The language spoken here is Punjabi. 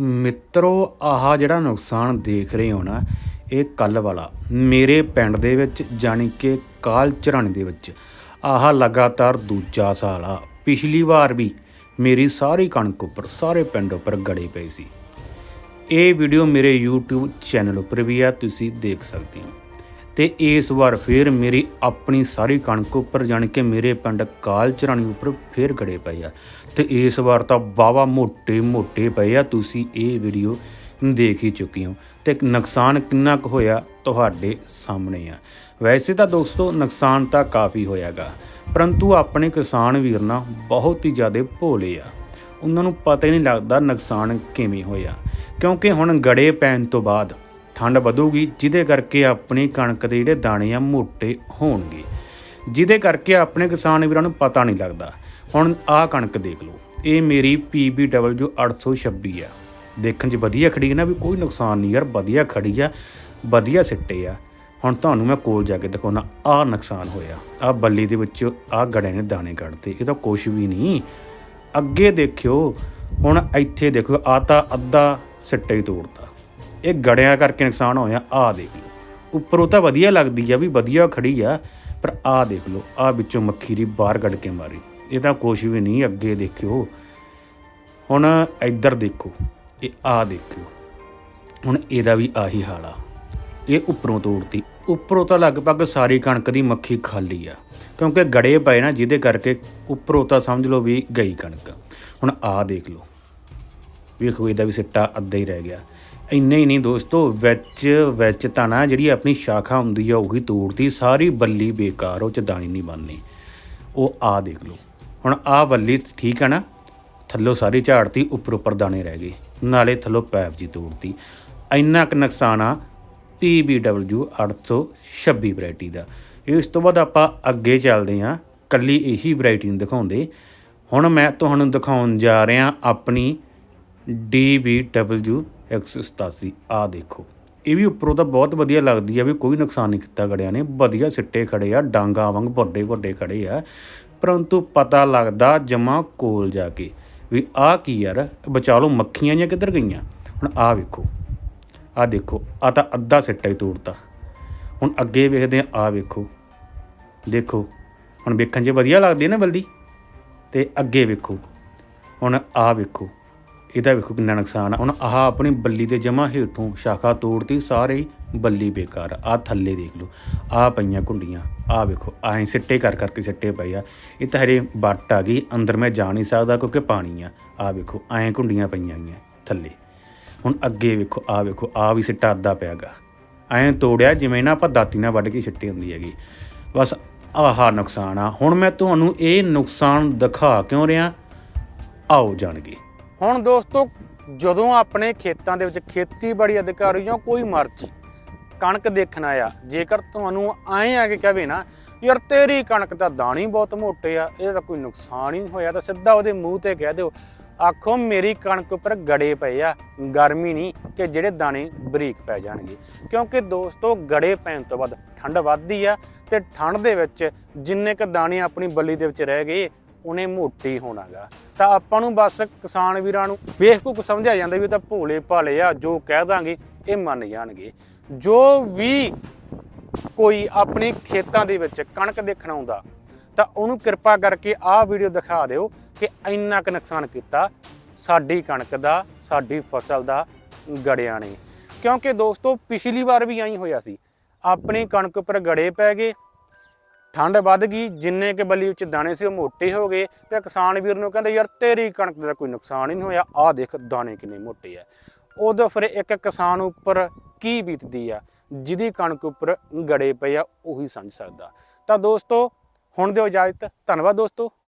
ਮਿੱਤਰੋ, ਆਹ ਜਿਹੜਾ ਨੁਕਸਾਨ ਦੇਖ ਰਹੇ ਹੋ ਨਾ, ਇਹ ਕੱਲ ਵਾਲਾ। ਮੇਰੇ ਪਿੰਡ ਦੇ ਵਿੱਚ, ਜਾਣੀ ਕਿ ਕਾਲ ਚਰਾਣੀ ਦੇ ਵਿੱਚ, ਆਹ ਲਗਾਤਾਰ ਦੂਜਾ ਸਾਲ ਆ। ਪਿਛਲੀ ਵਾਰ ਵੀ ਮੇਰੀ ਸਾਰੀ ਕਣਕ ਉੱਪਰ, ਸਾਰੇ ਪਿੰਡ ਉੱਪਰ ਗੜੇ ਪਏ ਸੀ। ਇਹ ਵੀਡੀਓ ਮੇਰੇ YouTube ਚੈਨਲ ਉੱਪਰ ਵੀ ਆ, ਤੁਸੀਂ ਦੇਖ ਸਕਦੇ ਹੋ। ਤੇ ਇਸ ਵਾਰ ਫੇਰ ਮੇਰੀ ਆਪਣੀ ਸਾਰੀ ਕਣਕ ਉੱਪਰ, ਜਾਣ ਕੇ ਮੇਰੇ ਪਿੰਡ ਕਾਲ ਚਰਾਣੀ ਉੱਪਰ ਫੇਰ ਗੜੇ ਪਏ ਆ। ਤੇ ਇਸ ਵਾਰ ਤਾਂ ਬਾਵਾ ਮੋਟੇ ਮੋਟੇ ਪਏ ਆ, ਤੁਸੀਂ ਇਹ ਵੀਡੀਓ ਦੇਖ ਹੀ ਚੁੱਕੇ ਹੋ। ਤੇ ਨੁਕਸਾਨ ਕਿੰਨਾ ਕੁ ਹੋਇਆ ਤੁਹਾਡੇ ਸਾਹਮਣੇ ਆ। ਵੈਸੇ ਤਾਂ ਦੋਸਤੋ, ਨੁਕਸਾਨ ਤਾਂ ਕਾਫੀ ਹੋਇਆਗਾ, ਪਰੰਤੂ ਆਪਣੇ ਕਿਸਾਨ ਵੀਰ ਨਾ ਬਹੁਤ ਹੀ ਜ਼ਿਆਦਾ ਭੋਲੇ ਆ। ਉਹਨਾਂ ਨੂੰ ਪਤਾ ਹੀ ਨਹੀਂ ਲੱਗਦਾ ਨੁਕਸਾਨ ਕਿਵੇਂ ਹੋਇਆ। ਕਿਉਂਕਿ ਹੁਣ ਗੜੇ ਪੈਣ ਤੋਂ ਬਾਅਦ ਠੰਡ ਵਧੂਗੀ, ਜਿਹਦੇ ਕਰਕੇ ਆਪਣੀ ਕਣਕ ਦੇ ਜਿਹੜੇ ਦਾਣੇ ਆ ਮੋਟੇ ਹੋਣਗੇ। ਜਿਹਦੇ ਕਰਕੇ ਆਪਣੇ ਕਿਸਾਨ ਵੀਰਾਂ ਨੂੰ ਪਤਾ ਨਹੀਂ ਲੱਗਦਾ। ਹੁਣ ਆਹ ਕਣਕ ਦੇਖ ਲਓ। ਇਹ ਮੇਰੀ PBW 826 ਆ। ਦੇਖਣ 'ਚ ਵਧੀਆ ਖੜੀ ਹੈ ਨਾ ਵੀ ਕੋਈ ਨੁਕਸਾਨ ਨਹੀਂ ਯਾਰ, ਵਧੀਆ ਖੜੀ ਆ, ਵਧੀਆ ਸਿੱਟੇ ਆ। ਹੁਣ ਤੁਹਾਨੂੰ ਮੈਂ ਕੋਲ ਜਾ ਕੇ ਦਿਖਾਉਣਾ ਆਹ ਨੁਕਸਾਨ ਹੋਇਆ। ਆਹ ਬੱਲੀ ਦੇ ਵਿੱਚ ਆਹ ਗੜੇ ਨੇ ਦਾਣੇ ਕੱਢਤੇ, ਇਹ ਤਾਂ ਕੁਝ ਵੀ ਨਹੀਂ। ਅੱਗੇ ਦੇਖਿਓ, ਹੁਣ ਇੱਥੇ ਦੇਖੋ ਆ ਤਾਂ ਅੱਧਾ ਸਿੱਟੇ ਹੀ ਤੋੜਤਾ। ਇਹ ਗੜਿਆਂ ਕਰਕੇ ਨੁਕਸਾਨ ਹੋਇਆ, ਆਹ ਦੇਖ ਲਓ। ਉੱਪਰੋਂ ਤਾਂ ਵਧੀਆ ਲੱਗਦੀ ਆ ਵੀ ਵਧੀਆ ਖੜੀ ਆ, ਪਰ ਆਹ ਦੇਖ ਲਓ, ਆਹ ਵਿੱਚੋਂ ਮੱਖੀ ਦੀ ਬਾਹਰ ਕੱਢ ਕੇ ਮਾਰੀ। ਇਹ ਤਾਂ ਕੁਝ ਵੀ ਨਹੀਂ, ਅੱਗੇ ਦੇਖਿਓ। ਹੁਣ ਇੱਧਰ ਦੇਖੋ, ਇਹ ਆਹ ਦੇਖਿਓ। ਹੁਣ ਇਹਦਾ ਵੀ ਆਹੀ ਹਾਲ ਆ। ਇਹ ਉੱਪਰੋਂ ਤੋੜਤੀ। ਉੱਪਰੋਂ ਤਾਂ ਲਗਭਗ ਸਾਰੀ ਕਣਕ ਦੀ ਮੱਖੀ ਖਾਲੀ ਆ, ਕਿਉਂਕਿ ਗੜੇ ਪਏ ਨਾ, ਜਿਹਦੇ ਕਰਕੇ ਉੱਪਰੋਂ ਤਾਂ ਸਮਝ ਲਓ ਵੀ ਗਈ ਕਣਕ। ਹੁਣ ਆਹ ਦੇਖ ਲਓ। ਵੇਖੋ, ਇਹਦਾ ਵੀ ਸਿੱਟਾ ਅੱਧਾ ਹੀ ਰਹਿ ਗਿਆ। ਇੰਨੇ ਹੀ ਨਹੀਂ ਦੋਸਤੋ, ਵਿੱਚ ਵਿੱਚ ਤਾਂ ਨਾ ਜਿਹੜੀ ਆਪਣੀ ਸ਼ਾਖਾ ਹੁੰਦੀ ਆ, ਉਹੀ ਤੋੜਤੀ। ਸਾਰੀ ਬੱਲੀ ਬੇਕਾਰ, ਉਹ ਚ ਦਾਣੀ ਨਹੀਂ ਬਣਨੀ। ਉਹ ਆ ਦੇਖ ਲਓ। ਹੁਣ ਆ ਬੱਲੀ ਠੀਕ ਆ ਨਾ? ਥੱਲੋਂ ਸਾਰੀ ਝਾੜਤੀ, ਉੱਪਰ ਉੱਪਰ ਦਾਣੇ ਰਹਿ ਗਏ। ਨਾਲੇ ਥੱਲੋਂ ਪੈਪ ਜੀ ਤੋੜਤੀ। ਇੰਨਾ ਕੁ ਨੁਕਸਾਨ ਆ PBW 826 ਵੈਰਾਈਟੀ ਦਾ। ਇਸ ਤੋਂ ਬਾਅਦ ਆਪਾਂ ਅੱਗੇ ਚੱਲਦੇ ਹਾਂ। ਕੱਲੀ ਇਹੀ ਵੈਰਾਈਟੀ ਨੂੰ ਦਿਖਾਉਂਦੇ। ਹੁਣ ਮੈਂ ਤੁਹਾਨੂੰ ਦਿਖਾਉਣ ਜਾ ਰਿਹਾ ਆਪਣੀ DBW 187 ਆ ਦੇਖੋ। ਇਹ ਵੀ ਉੱਪਰੋਂ ਤਾਂ ਬਹੁਤ ਵਧੀਆ ਲੱਗਦੀ ਆ ਵੀ ਕੋਈ ਨੁਕਸਾਨ ਨਹੀਂ ਕੀਤਾ ਗੜਿਆਂ ਨੇ। ਵਧੀਆ ਸਿੱਟੇ ਖੜੇ ਆ, ਡਾਂਗਾ ਵਾਂਗ ਵੱਡੇ ਵੱਡੇ ਖੜੇ ਆ। ਪਰੰਤੂ ਪਤਾ ਲੱਗਦਾ ਜਮਾ ਕੋਲ ਜਾ ਕੇ ਵੀ ਆਹ ਕੀ ਯਾਰ, ਬਚਾ ਲਓ, ਮੱਖੀਆਂ ਜਾਂ ਕਿੱਧਰ ਗਈਆਂ? ਹੁਣ ਆਹ ਵੇਖੋ, ਆਹ ਦੇਖੋ ਆ ਤਾਂ ਅੱਧਾ ਸਿੱਟਾ ਹੀ ਤੋੜਤਾ। ਹੁਣ ਅੱਗੇ ਵੇਖਦੇ ਆ ਆਹ ਵੇਖੋ। ਦੇਖੋ, ਹੁਣ ਵੇਖਣ 'ਚ ਵਧੀਆ ਲੱਗਦੀ ਹੈ ਨਾ ਬਲਦੀ? ਤੇ ਅੱਗੇ ਵੇਖੋ, ਹੁਣ ਆਹ ਵੇਖੋ। ਇਹਦਾ ਵੇਖੋ ਕਿੰਨਾ ਨੁਕਸਾਨ ਆ। ਹੁਣ ਆਹ ਆਪਣੀ ਬੱਲੀ ਦੇ ਜਮਾ ਹੇਠੋਂ ਸ਼ਾਖਾ ਤੋੜਤੀ, ਸਾਰੇ ਹੀ ਬੱਲੀ ਬੇਕਾਰ ਆ। ਥੱਲੇ ਦੇਖ ਲਓ ਆ ਪਈਆਂ ਕੁੰਡੀਆਂ ਆ ਵੇਖੋ ਐਂ ਸਿੱਟੇ ਕਰ ਕਰਕੇ ਸਿੱਟੇ ਪਏ ਆ। ਇਹ ਤਾਂ ਹਰੇ ਬੱਟ ਆ ਗਈ, ਅੰਦਰ ਮੈਂ ਜਾ ਨਹੀਂ ਸਕਦਾ ਕਿਉਂਕਿ ਪਾਣੀ ਆ। ਆ ਵੇਖੋ ਐਂ ਕੁੰਡੀਆਂ ਪਈਆਂ ਗਈਆਂ ਥੱਲੇ। ਹੁਣ ਅੱਗੇ ਵੇਖੋ ਆ ਵੇਖੋ ਆ ਵੀ ਸਿੱਟਾ ਅੱਧਾ ਪਿਆਗਾ ਐਂ ਤੋੜਿਆ ਜਿਵੇਂ ਨਾ ਆਪਾਂ ਦਾਤੀ ਨਾਲ ਵੱਢ ਕੇ ਛਿੱਟੀ ਹੁੰਦੀ ਹੈਗੀ। ਬਸ ਆਹ ਨੁਕਸਾਨ ਆ। ਹੁਣ ਮੈਂ ਤੁਹਾਨੂੰ ਇਹ ਨੁਕਸਾਨ ਦਿਖਾ ਕਿਉਂ ਰਿਹਾ? ਆਓ ਜਾਣਗੇ। ਹੁਣ ਦੋਸਤੋ, ਜਦੋਂ ਆਪਣੇ ਖੇਤਾਂ ਦੇ ਵਿੱਚ ਖੇਤੀਬਾੜੀ ਅਧਿਕਾਰੀ ਜਾਂ ਕੋਈ ਮਰਜ਼ੀ ਕਣਕ ਦੇਖਣ ਆਇਆ, ਜੇਕਰ ਤੁਹਾਨੂੰ ਐਂ ਆ ਕਿ ਕਹਵੇ ਨਾ, ਯਾਰ ਤੇਰੀ ਕਣਕ ਦਾ ਦਾਣੇ ਬਹੁਤ ਮੋਟੇ ਆ, ਇਹਦਾ ਤਾਂ ਕੋਈ ਨੁਕਸਾਨ ਹੀ ਹੋਇਆ, ਤਾਂ ਸਿੱਧਾ ਉਹਦੇ ਮੂੰਹ ਤੇ ਕਹਿ ਦਿਓ, ਆਖੋ ਮੇਰੀ ਕਣਕ ਉੱਪਰ ਗੜੇ ਪਏ ਆ, ਗਰਮੀ ਨਹੀਂ ਕਿ ਜਿਹੜੇ ਦਾਣੇ ਬਰੀਕ ਪੈ ਜਾਣਗੇ। ਕਿਉਂਕਿ ਦੋਸਤੋ, ਗੜੇ ਪੈਣ ਤੋਂ ਬਾਅਦ ਠੰਡ ਵੱਧਦੀ ਆ ਤੇ ਠੰਡ ਦੇ ਵਿੱਚ ਜਿੰਨੇ ਕ ਦਾਣੇ ਆਪਣੀ ਬੱਲੀ ਦੇ ਵਿੱਚ ਰਹਿ ਗਏ ਉਹਨੇ ਮੋਟੀ ਹੋਣਾਗਾ। ਤਾਂ ਆਪਾਂ ਨੂੰ ਬਸ ਕਿਸਾਨ ਵੀਰਾਂ ਨੂੰ ਬੇਵਕੂਫ ਸਮਝਿਆ ਜਾਂਦਾ ਵੀ ਇਹ ਤਾਂ ਭੋਲੇ ਭਾਲੇ ਆ, ਜੋ ਕਹਿ ਦਾਂਗੇ ਇਹ ਮੰਨ ਜਾਣਗੇ। ਜੋ ਵੀ ਕੋਈ ਆਪਣੇ ਖੇਤਾਂ ਦੇ ਵਿੱਚ ਕਣਕ ਦੇਖਣ ਆਉਂਦਾ, ਤਾਂ ਉਹਨੂੰ ਕਿਰਪਾ ਕਰਕੇ ਆਹ ਵੀਡੀਓ ਦਿਖਾ ਦਿਓ ਕਿ ਇੰਨਾ ਕੁ ਨੁਕਸਾਨ ਕੀਤਾ ਸਾਡੀ ਕਣਕ ਦਾ, ਸਾਡੀ ਫਸਲ ਦਾ ਗੜਿਆਂ ਨੇ। ਕਿਉਂਕਿ ਦੋਸਤੋ, ਪਿਛਲੀ ਵਾਰ ਵੀ ਐਂ ਹੋਇਆ ਸੀ। ਆਪਣੀ ਕਣਕ ਉੱਪਰ ਗੜੇ ਪੈ ਗਏ ਠੰਡ ਵੱਧ ਗਈ, ਜਿੰਨੇ ਕੇ ਬਲੀ ਵਿੱਚ ਦਾਣੇ ਸੀ ਉਹ ਮੋਟੇ ਹੋ ਗਏ ਤੇ ਕਿਸਾਨ ਵੀਰ ਨੂੰ ਕਹਿੰਦੇ, ਯਾਰ ਤੇਰੀ ਕਣਕ ਦਾ ਕੋਈ ਨੁਕਸਾਨ ਹੀ ਨਹੀਂ ਹੋਇਆ, ਆਹ ਦੇਖ ਦਾਣੇ ਕਿੰਨੇ ਮੋਟੇ ਆ। ਉਦੋਂ ਫਿਰ ਇੱਕ ਕਿਸਾਨ ਉੱਪਰ ਕੀ ਬੀਤਦੀ ਆ, ਜਿਹਦੀ ਕਣਕ ਉੱਪਰ ਗੜੇ ਪਏ ਆ, ਉਹੀ ਸਮਝ ਸਕਦਾ। ਤਾਂ ਦੋਸਤੋ, ਹੁਣ ਦਿਓ ਇਜਾਜ਼ਤ, ਧੰਨਵਾਦ ਦੋਸਤੋ।